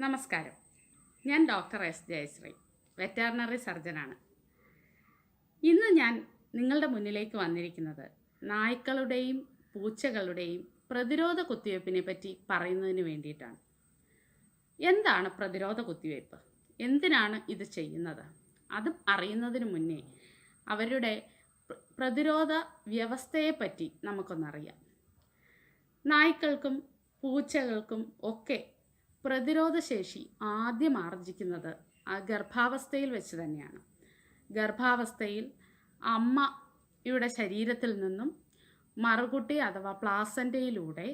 നമസ്കാരം. ഞാൻ doctor S Jayashree veterinary സർജനാണ്. ഇന്ന് ഞാൻ നിങ്ങളുടെ മുന്നിലേക്ക് വന്നിരിക്കുന്നത് നായ്ക്കളുടെയും പൂച്ചകളുടെയും പ്രതിരോധ കുത്തിവയ്പ്പിനെ പറ്റി പറയുന്നതിന് വേണ്ടിയിട്ടാണ്. എന്താണ് പ്രതിരോധ കുത്തിവയ്പ്പ്? എന്തിനാണ് ഇത് ചെയ്യുന്നത്? അത് അറിയുന്നതിന് മുന്നേ അവരുടെ പ്ര- പ്രതിരോധ വ്യവസ്ഥയെപ്പറ്റി നമുക്കൊന്നറിയാം. നായ്ക്കൾക്കും പൂച്ചകൾക്കും ഒക്കെ പ്രതിരോധശേഷി ആദ്യം ആർജിക്കുന്നത് ഗർഭാവസ്ഥയിൽ വെച്ച് തന്നെയാണ്. ഗർഭാവസ്ഥയിൽ അമ്മയുടെ ശരീരത്തിൽ നിന്നും മറുകുട്ടി അഥവാ പ്ലാസന്റയിലൂടെ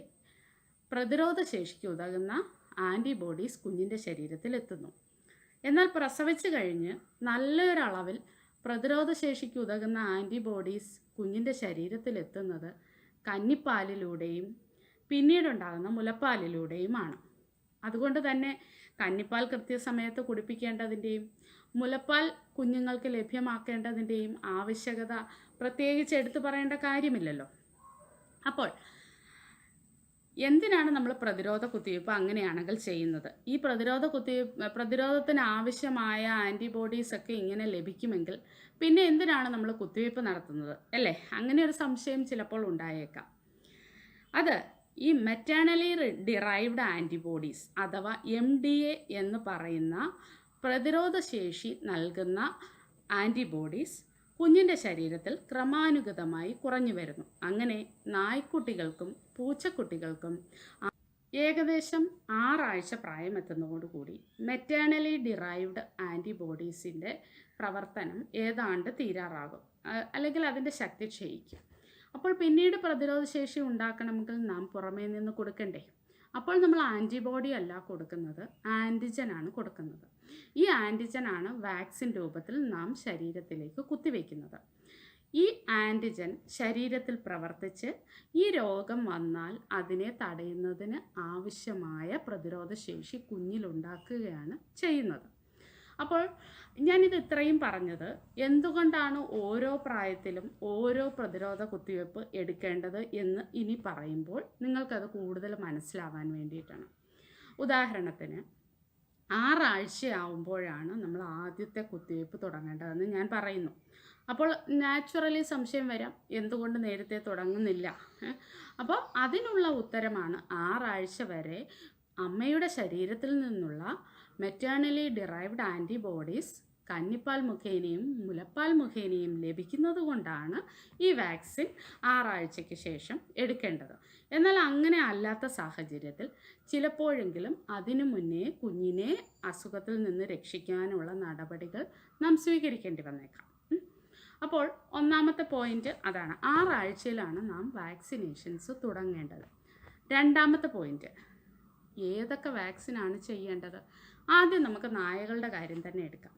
പ്രതിരോധശേഷിക്ക് ഉതകുന്ന ആന്റിബോഡീസ് കുഞ്ഞിന്റെ ശരീരത്തിൽ എത്തുന്നു. എന്നാൽ പ്രസവിച്ചു കഴിഞ്ഞ് നല്ലൊരളവിൽ പ്രതിരോധശേഷിക്ക് ഉതകുന്ന ആന്റിബോഡീസ് കുഞ്ഞിന്റെ ശരീരത്തിൽ എത്തുന്നത് കന്നിപ്പാലിലൂടെയും പിന്നീടുണ്ടാകുന്ന മുലപ്പാലിലൂടെയുമാണ്. അതുകൊണ്ട് തന്നെ കന്നിപ്പാൽ കൃത്യസമയത്ത് കുടിപ്പിക്കേണ്ടതിന്റെയും മുലപ്പാൽ കുഞ്ഞുങ്ങൾക്ക് ലഭ്യമാക്കേണ്ടതിന്റെയും ആവശ്യകത പ്രത്യേകിച്ച് എടുത്തു പറയേണ്ട കാര്യമില്ലല്ലോ. അപ്പോൾ എന്തിനാണ് നമ്മൾ പ്രതിരോധ കുത്തിവയ്പ്പ് അങ്ങനെയാണെങ്കിൽ ചെയ്യുന്നത്? ഈ പ്രതിരോധ കുത്തിവയ്പ്പ് പ്രതിരോധത്തിന് ആവശ്യമായ ആന്റിബോഡീസ് ഒക്കെ ഇങ്ങനെ ലഭിക്കുമെങ്കിൽ പിന്നെ എന്തിനാണ് നമ്മൾ കുത്തിവയ്പ്പ് നടത്തുന്നത്? അല്ലേ? അങ്ങനെ ഒരു സംശയം ചിലപ്പോൾ ഉണ്ടായേക്കാം. അത് ഈ മെറ്റേണലി ഡിറൈവ്ഡ് ആന്റിബോഡീസ് അഥവാ എം ഡി എ എന്ന് പറയുന്ന പ്രതിരോധശേഷി നൽകുന്ന ആന്റിബോഡീസ് കുഞ്ഞിന്റെ ശരീരത്തിൽ ക്രമാനുഗതമായി കുറഞ്ഞു വരുന്നു. അങ്ങനെ നായ്ക്കുട്ടികൾക്കും പൂച്ചക്കുട്ടികൾക്കും ഏകദേശം ആറാഴ്ച പ്രായമെത്തുന്നതോടുകൂടി മെറ്റേണലി ഡിറൈവ്ഡ് ആന്റിബോഡീസിന്റെ പ്രവർത്തനം ഏതാണ്ട് തീരാറാകും. അല്ലെങ്കിൽ അതിന്റെ ശക്തി ക്ഷയിക്കും. അപ്പോൾ പിന്നീട് പ്രതിരോധ ശേഷി ഉണ്ടാക്കണമെങ്കിൽ നാം പുറമേ നിന്ന് കൊടുക്കണ്ടേ? അപ്പോൾ നമ്മൾ ആന്റിബോഡി അല്ല കൊടുക്കുന്നത് ആന്റിജൻ ആണ് കൊടുക്കുന്നത്. ഈ ആന്റിജൻ ആണ് വാക്സിൻ രൂപത്തിൽ നാം ശരീരത്തിലേക്ക് കുത്തിവെക്കുന്നത്. ഈ ആന്റിജൻ ശരീരത്തിൽ പ്രവർത്തിച്ച് ഈ രോഗം വന്നാൽ അതിനെ തടയുന്നതിന് ആവശ്യമായ പ്രതിരോധശേഷി കുഞ്ഞിലുണ്ടാക്കുകയാണ് ചെയ്യുന്നത്. അപ്പോൾ ഞാനിത് ഇത്രയും പറഞ്ഞത്. എന്തുകൊണ്ടാണ് ഓരോ പ്രായത്തിലും ഓരോ പ്രതിരോധ കുത്തിവയ്പ്പ് എടുക്കേണ്ടത് എന്ന് ഇനി പറയുമ്പോൾ നിങ്ങൾക്കത് കൂടുതൽ മനസ്സിലാവാൻ വേണ്ടിയിട്ടാണ്. ഉദാഹരണത്തിന് ആറാഴ്ചയാവുമ്പോഴാണ് നമ്മൾ ആദ്യത്തെ കുത്തിവയ്പ്പ് തുടങ്ങേണ്ടതെന്ന് ഞാൻ പറയുന്നു. അപ്പോൾ നാച്ചുറലി സംശയം വരാം എന്തുകൊണ്ട് നേരത്തെ തുടങ്ങുന്നില്ല? അപ്പോൾ അതിനുള്ള ഉത്തരമാണ് ആറാഴ്ച വരെ അമ്മയുടെ ശരീരത്തിൽ നിന്നുള്ള മെറ്റേണലി ഡിറൈവ്ഡ് ആന്റിബോഡീസ് കന്നിപ്പാൽ മുഖേനയും മുലപ്പാൽ മുഖേനയും ലഭിക്കുന്നത് കൊണ്ടാണ് ഈ വാക്സിൻ ആറാഴ്ചയ്ക്ക് ശേഷം എടുക്കേണ്ടത്. എന്നാൽ അങ്ങനെ അല്ലാത്ത സാഹചര്യത്തിൽ ചിലപ്പോഴെങ്കിലും അതിനു മുന്നേ കുഞ്ഞിനെ അസുഖത്തിൽ നിന്ന് രക്ഷിക്കാനുള്ള നടപടികൾ നാം സ്വീകരിക്കേണ്ടി വന്നേക്കാം. അപ്പോൾ ഒന്നാമത്തെ പോയിന്റ് അതാണ്. ആറാഴ്ചയിലാണ് നാം വാക്സിനേഷൻസ് തുടങ്ങേണ്ടത്. രണ്ടാമത്തെ പോയിന്റ് ഏതൊക്കെ വാക്സിനാണ് ചെയ്യേണ്ടത്? ആദ്യം നമുക്ക് നായകളുടെ കാര്യം തന്നെ എടുക്കാം.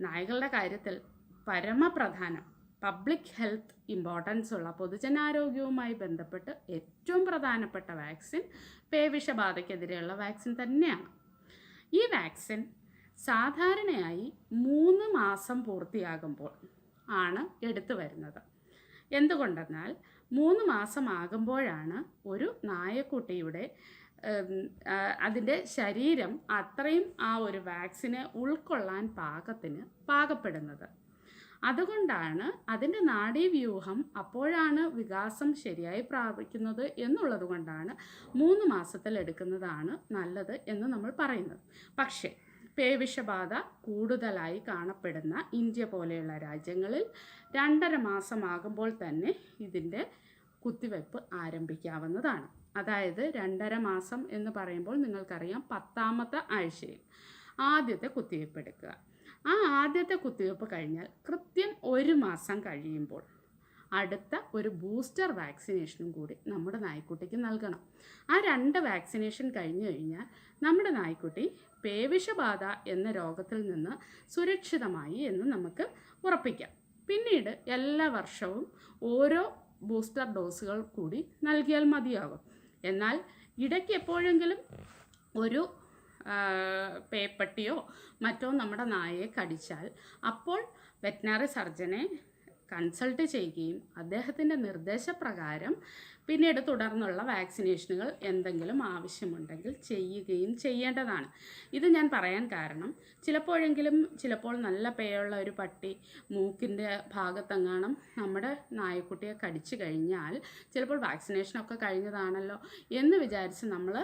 നായകളുടെ കാര്യത്തിൽ പരമപ്രധാനം പബ്ലിക് ഹെൽത്ത് ഇമ്പോർട്ടൻസ് ഉള്ള പൊതുജനാരോഗ്യവുമായി ബന്ധപ്പെട്ട് ഏറ്റവും പ്രധാനപ്പെട്ട വാക്സിൻ പേവിഷബാധയ്ക്കെതിരെയുള്ള വാക്സിൻ തന്നെയാണ്. ഈ വാക്സിൻ സാധാരണയായി മൂന്ന് മാസം പൂർത്തിയാകുമ്പോൾ ആണ് എടുത്തു വരുന്നത്. എന്തുകൊണ്ടെന്നാൽ മൂന്ന് മാസമാകുമ്പോഴാണ് ഒരു നായക്കുട്ടിയുടെ അതിന്റെ ശരീരം അത്രയും ആ ഒരു വാക്സിനെ ഉൾക്കൊള്ളാൻ പാകത്തിന് പാകപ്പെടുന്നത്. അതുകൊണ്ടാണ് അതിന്റെ നാഡീവ്യൂഹം അപ്പോഴാണ് വികാസം ശരിയായി പ്രാപിക്കുന്നത് എന്നുള്ളത് കൊണ്ടാണ് മൂന്ന് മാസത്തിൽ എടുക്കുന്നതാണ് നല്ലത് എന്ന് നമ്മൾ പറയുന്നത്. പക്ഷേ പേവിഷബാധ കൂടുതലായി കാണപ്പെടുന്ന ഇന്ത്യ പോലെയുള്ള രാജ്യങ്ങളിൽ രണ്ടര മാസമാകുമ്പോൾ തന്നെ ഇതിന്റെ കുത്തിവയ്പ്പ് ആരംഭിക്കാവുന്നതാണ്. അതായത് രണ്ടര മാസം എന്ന് പറയുമ്പോൾ നിങ്ങൾക്കറിയാം പത്താമത്തെ ആഴ്ചയിൽ ആദ്യത്തെ കുത്തിവെപ്പ് എടുക്കുക ആ ആദ്യത്തെ കുത്തിവെപ്പ് കഴിഞ്ഞാൽ കൃത്യം ഒരു മാസം കഴിയുമ്പോൾ അടുത്ത ഒരു ബൂസ്റ്റർ വാക്സിനേഷനും കൂടി നമ്മുടെ നായ്ക്കുട്ടിക്ക് നൽകണം. ആ രണ്ട് വാക്സിനേഷൻ കഴിഞ്ഞു കഴിഞ്ഞാൽ നമ്മുടെ നായ്ക്കുട്ടി പേവിഷബാധ എന്ന രോഗത്തിൽ നിന്ന് സുരക്ഷിതമായി എന്ന് നമുക്ക് ഉറപ്പിക്കാം. പിന്നീട് എല്ലാ വർഷവും ഓരോ ബൂസ്റ്റർ ഡോസുകൾ കൂടി നൽകിയാൽ മതിയാകും. എന്നാൽ ഇടയ്ക്ക് എപ്പോഴെങ്കിലും ഒരു പേപ്പട്ടിയോ മറ്റോ നമ്മുടെ നായയെ കടിച്ചാൽ അപ്പോൾ വെറ്റിനറി സർജനെ കൺസൾട്ട് ചെയ്യുകയും അദ്ദേഹത്തിന്റെ നിർദ്ദേശപ്രകാരം പിന്നീട് തുടർന്നുള്ള വാക്സിനേഷനുകൾ എന്തെങ്കിലും ആവശ്യമുണ്ടെങ്കിൽ ചെയ്യുകയും ചെയ്യേണ്ടതാണ്. ഇത് ഞാൻ പറയാൻ കാരണം ചിലപ്പോഴെങ്കിലും ചിലപ്പോൾ നല്ല പേയുള്ള ഒരു പട്ടി മൂക്കിന്റെ ഭാഗത്തെങ്ങാണം നമ്മുടെ നായക്കുട്ടിയെ കടിച്ചു കഴിഞ്ഞാൽ ചിലപ്പോൾ വാക്സിനേഷനൊക്കെ കഴിഞ്ഞതാണല്ലോ എന്ന് വിചാരിച്ച് നമ്മൾ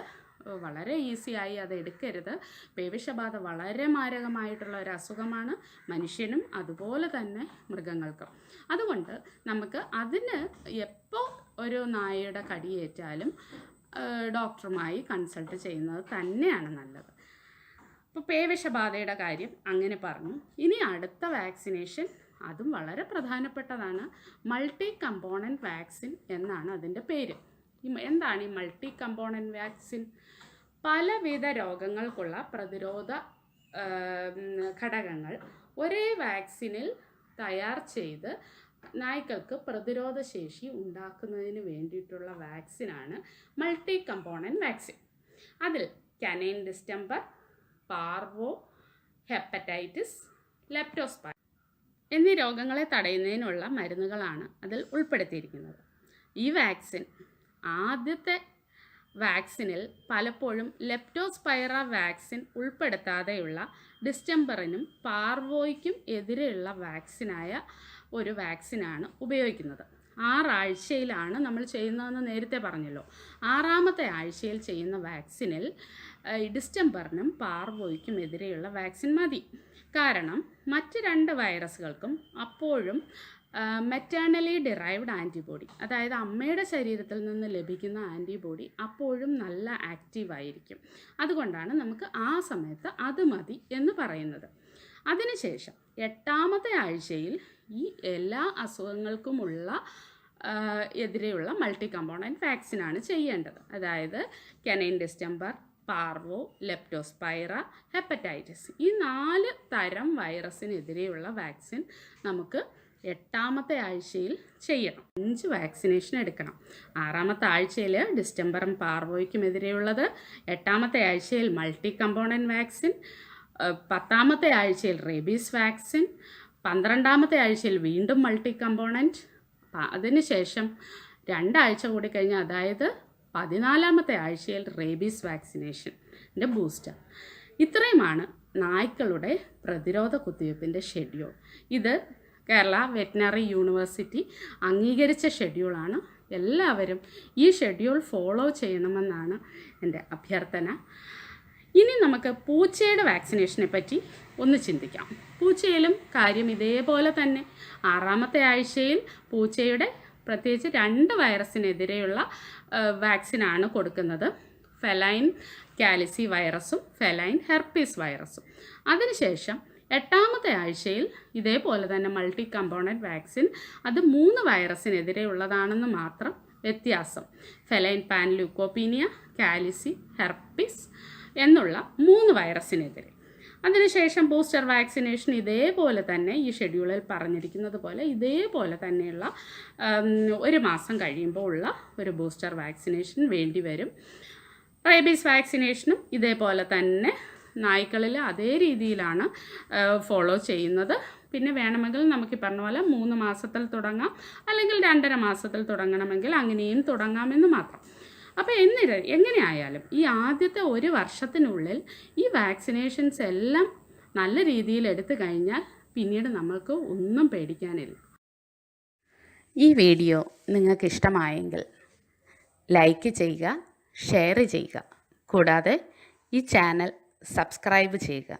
വളരെ ഈസിയായി അത് എടുക്കരുത്. പേവിഷബാധ വളരെ മാരകമായിട്ടുള്ള ഒരു അസുഖമാണ് മനുഷ്യനും അതുപോലെ തന്നെ മൃഗങ്ങൾക്കും. അതുകൊണ്ട് നമുക്ക് അതിന് എപ്പോൾ ഒരു നായയുടെ കടിയേറ്റാലും ഡോക്ടറുമായി കൺസൾട്ട് ചെയ്യുന്നത് തന്നെയാണ് നല്ലത്. അപ്പോൾ പേവിഷബാധയുടെ കാര്യം അങ്ങനെ പറഞ്ഞു. ഇനി അടുത്ത വാക്സിനേഷൻ അതും വളരെ പ്രധാനപ്പെട്ടതാണ്. മൾട്ടി കമ്പോണന്റ് വാക്സിൻ എന്നാണ് അതിന്റെ പേര്. എന്താണ് ഈ മൾട്ടി കമ്പോണന്റ് വാക്സിൻ പലവിധ രോഗങ്ങൾക്കുള്ള പ്രതിരോധ ഘടകങ്ങൾ ഒരേ വാക്സിനിൽ തയ്യാർ ചെയ്ത് നായ്ക്കൾക്ക് പ്രതിരോധ ശേഷി ഉണ്ടാക്കുന്നതിന് വേണ്ടിയിട്ടുള്ള വാക്സിനാണ് മൾട്ടി കമ്പോണന്റ് വാക്സിൻ അതിൽ canine distemper parvo hepatitis leptospira എന്നീ രോഗങ്ങളെ തടയുന്നതിനുള്ള മരുന്നുകളാണ് അതിൽ ഉൾപ്പെടുത്തിയിരിക്കുന്നത്. ഈ വാക്സിൻ ആദ്യത്തെ വാക്സിനിൽ പലപ്പോഴും ലെപ്റ്റോസ്പൈറ വാക്സിൻ ഉൾപ്പെടുത്താതെയുള്ള ഡിസ്റ്റംബറിനും പാർവോയ്ക്കും എതിരെയുള്ള വാക്സിനായ ഒരു വാക്സിനാണ് ഉപയോഗിക്കുന്നത്. ആറാഴ്ചയിലാണ് നമ്മൾ ചെയ്യുന്നതെന്ന് നേരത്തെ പറഞ്ഞല്ലോ. ആറാമത്തെ ആഴ്ചയിൽ ചെയ്യുന്ന വാക്സിനിൽ ഡിസ്റ്റംബറിനും പാർവോയ്ക്കും എതിരെയുള്ള വാക്സിൻ മതി. കാരണം മറ്റ് രണ്ട് വൈറസുകൾക്കും അപ്പോഴും മെറ്റേണലി ഡിറൈവ്ഡ് ആന്റിബോഡി അതായത് അമ്മയുടെ ശരീരത്തിൽ നിന്ന് ലഭിക്കുന്ന ആന്റിബോഡി അപ്പോഴും നല്ല ആക്റ്റീവായിരിക്കും അതുകൊണ്ടാണ് നമുക്ക് ആ സമയത്ത് അത് മതി എന്ന് പറയുന്നത്. അതിനുശേഷം എട്ടാമത്തെ ആഴ്ചയിൽ ഈ എല്ലാ അസുഖങ്ങൾക്കുമുള്ള എതിരെയുള്ള മൾട്ടി കമ്പോണന്റ് വാക്സിനാണ് ചെയ്യേണ്ടത്. അതായത് canine distemper parvo leptospira hepatitis ഈ നാല് തരം വൈറസിനെതിരെയുള്ള വാക്സിൻ നമുക്ക് എട്ടാമത്തെ ആഴ്ചയിൽ ചെയ്യണം. അഞ്ച് വാക്സിനേഷൻ എടുക്കണം. ആറാമത്തെ ആഴ്ചയിൽ ഡിസ്റ്റംബറും പാർവോയ്ക്കുമെതിരെയുള്ളത്. എട്ടാമത്തെ ആഴ്ചയിൽ മൾട്ടി കമ്പോണന്റ് വാക്സിൻ പത്താമത്തെ ആഴ്ചയിൽ റേബീസ് വാക്സിൻ പന്ത്രണ്ടാമത്തെ ആഴ്ചയിൽ വീണ്ടും മൾട്ടി കമ്പോണന്റ് അതിനുശേഷം രണ്ടാഴ്ച കൂടി കഴിഞ്ഞാൽ അതായത് പതിനാലാമത്തെ ആഴ്ചയിൽ റേബീസ് വാക്സിനേഷന്റെ ബൂസ്റ്റർ. ഇത്രയുമാണ് നായ്ക്കളുടെ പ്രതിരോധ കുത്തിവയ്പ്പിന്റെ ഷെഡ്യൂൾ. ഇത് കേരള വെറ്റിനറി യൂണിവേഴ്സിറ്റി അംഗീകരിച്ച ഷെഡ്യൂളാണ്. എല്ലാവരും ഈ ഷെഡ്യൂൾ ഫോളോ ചെയ്യണമെന്നാണ് എന്റെ അഭ്യർത്ഥന. ഇനി നമുക്ക് പൂച്ചയുടെ വാക്സിനേഷനെ പറ്റി ഒന്ന് ചിന്തിക്കാം. പൂച്ചയിലും കാര്യം ഇതേപോലെ തന്നെ. ആറാമത്തെ ആഴ്ചയിൽ പൂച്ചയുടെ പ്രത്യേകിച്ച് രണ്ട് വൈറസിനെതിരെയുള്ള വാക്സിനാണ് കൊടുക്കുന്നത്. ഫെലൈൻ കാലിസി വൈറസും ഫെലൈൻ ഹെർപ്പീസ് വൈറസും. അതിനുശേഷം എട്ടാമത്തെ ആഴ്ചയിൽ ഇതേപോലെ തന്നെ മൾട്ടി കമ്പോണന്റ് വാക്സിൻ അത് മൂന്ന് വൈറസിനെതിരെ ഉള്ളതാണെന്ന് മാത്രം വ്യത്യാസം. Feline panleukopenia calici herpes എന്നുള്ള മൂന്ന് വൈറസിനെതിരെ അതിനുശേഷം ബൂസ്റ്റർ വാക്സിനേഷൻ ഇതേപോലെ തന്നെ ഈ ഷെഡ്യൂളിൽ പറഞ്ഞിരിക്കുന്നത് പോലെ ഇതേപോലെ തന്നെയുള്ള ഒരു മാസം കഴിയുമ്പോൾ ഉള്ള ഒരു ബൂസ്റ്റർ വാക്സിനേഷൻ വേണ്ടി വരും. റേബീസ് വാക്സിനേഷനും ഇതേപോലെ തന്നെ നായ്ക്കളിൽ അതേ രീതിയിലാണ് ഫോളോ ചെയ്യുന്നത്. പിന്നെ വേണമെങ്കിൽ നമുക്ക് ഈ പറഞ്ഞ പോലെ മൂന്ന് മാസത്തിൽ തുടങ്ങാം അല്ലെങ്കിൽ രണ്ടര മാസത്തിൽ തുടങ്ങണമെങ്കിൽ അങ്ങനെയും തുടങ്ങാമെന്ന് മാത്രം. അപ്പോൾ എന്നിര എങ്ങനെയായാലും ഈ ആദ്യത്തെ ഒരു വർഷത്തിനുള്ളിൽ ഈ വാക്സിനേഷൻസ് എല്ലാം നല്ല രീതിയിൽ എടുത്തു കഴിഞ്ഞാൽ പിന്നീട് നമ്മൾക്ക് ഒന്നും പേടിക്കാനില്ല. ഈ വീഡിയോ നിങ്ങൾക്ക് ഇഷ്ടമായെങ്കിൽ ലൈക്ക് ചെയ്യുക ഷെയർ ചെയ്യുക. കൂടാതെ ഈ ചാനൽ സബ്സ്ക്രൈബ് ചെയ്യുക.